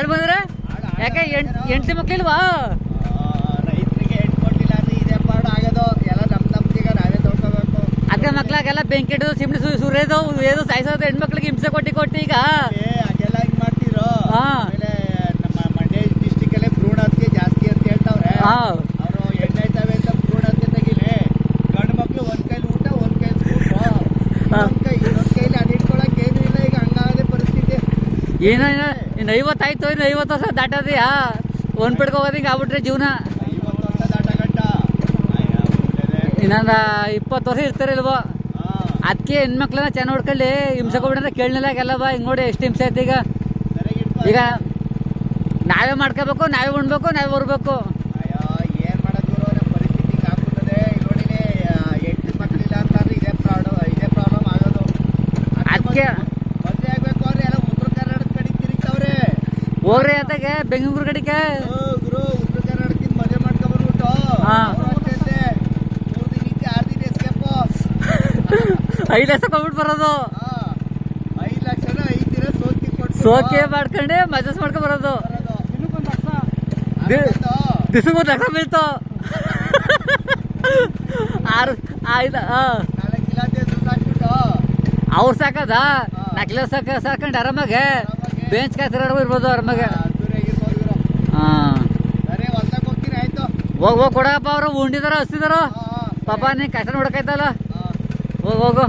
ಆಳ್ ಬಂದ್ರೆ? ಯಾಕೆ ಎಂಟ್ ಮಕ್ಕಳಿಲ್ವಾ ಅಕ್ಕ ಮಕ್ಳಾಗೆಲ್ಲ ಬೆಂಕಿ ಇಡೋದು ಸಿಮ್ಡಿ ಸು ಸುರಿಯೋದು ಏದು ಸಾಯಿಸೋದು ಹೆಣ್ಮಕ್ಳಿಗೆ ಹಿಂಸೆ ಕೊಟ್ಟಿ ಕೊಟ್ಟು ಈಗ. ಮಾಡ್ತಿರೋ? ಮಂಡ್ಯ ಡಿಸ್ಟಿಕ್ ಅಲ್ಲೇ ಭ್ರೂಣ ಜಾಸ್ತಿ ಅಂತ ಹೇಳ್ತಾವ್ರೆ ಹಾ. ಅವರು ಹೆಣ್ಣಾಯ್ತವೆ ಅಂತ ಭ್ರೂಣ ಹತ್ಯೆ ತೆಗಿಲಿ ಗಂಡು ಮಕ್ಳು ಒಂದ್ ಕೈಲಿ ಊಟ ಒಂದ್ ಕೈಲಿ ಸ್ಕೂಲ್ ಹಾ. ಇನ್ನೊಂದ್ ಕೈ ಇನ್ನೊಂದ್ ಕೈಲಿ ಅದಿಟ್ಕೊಳಕ್ ಏನು ಇಲ್ಲ ಈಗ ಹಂಗಾಗದೆ ಪರಿಸ್ಥಿತಿ ಏನೋ ಇನ್ನು ಐವತ್ತಾಯ್ತು, ಇನ್ನು ಐವತ್ತು ವರ್ಷ ದಾಟೋದಿಯಾ? ಒಂದ್ ಪಿಡ್ಕೊ ಹೋಗೋದು ಹಿಂಗೆ ಆಗ್ಬಿಟ್ರೆ ಜೀವನ. ಇನ್ನೊಂದ ಇಪ್ಪತ್ತು ವರ್ಷ ಇರ್ತಾರಿಲ್ವೋ. ಅದಕ್ಕೆ ಹೆಣ್ಮಕ್ಳನ್ನ ಚೆನ್ನಾಗಿ ನೋಡ್ಕೊಳ್ಳಿ. ಹಿಂಸೆ ಕೊಡ್ಬಿಟ್ರೆ ಕೇಳಲಿಲ್ಲ ಬಾ. ಹಿಂಗೆ ನೋಡಿ ಎಷ್ಟು ಹಿಂಸೆ ಐತೆ ಈಗ. ಈಗ ನಾವೇ ಮಾಡ್ಕೋಬೇಕು, ನಾವೇ ಉಣ್ಬೇಕು, ನಾವೇ ಬರ್ಬೇಕು. ಅಯ್ಯೋ ಹೋಗ್ರಿ ಆತಾಗೆ ಬೆಂಗಳೂರು ಕಡೆಗೆ. ಐದು ಲಕ್ಷ ಕೊಟ್ಬಿಟ್ಟು ಬರೋದು. ಐದು ಐದು ಸೋಕಿ ಮಾಡ್ಕೊಂಡೆ ಮಜಸ್ ಮಾಡ್ಕೊಂಡ್ ಬರೋದು. ದಿ- ದಿಸಗೊಂದು ಲಕ್ಷ ಬೀಳ್ತು. ಆರು ಆಯ್ತು ಹಾಂ. ಅವ್ರು ಸಾಕದ? ನಕ್ಲೆ ಸಾಕ ಸಾಕಂಡ್ ಆರಾಮಾಗೆ. ಬೆಂಚ್ ಕಾಯ್ತಿರೋ ಇರ್ಬೋದು ಅವ್ರ ಮಗ. ಹಾಂ. ಹೋಗ್ ಹೋಗ್ ಕೊಡಪ್ಪ ಅವ್ರು ಉಂಡಿದಾರ ಹಸ್ತಿದಾರ ಹಾ, ಹಾ. ಪಾಪ ನೀ ಕಷ್ಟ ನೋಡಕಾಯ್ತಲ್ಲ ಹಾ. ಹೋಗ್ ಹೋಗು.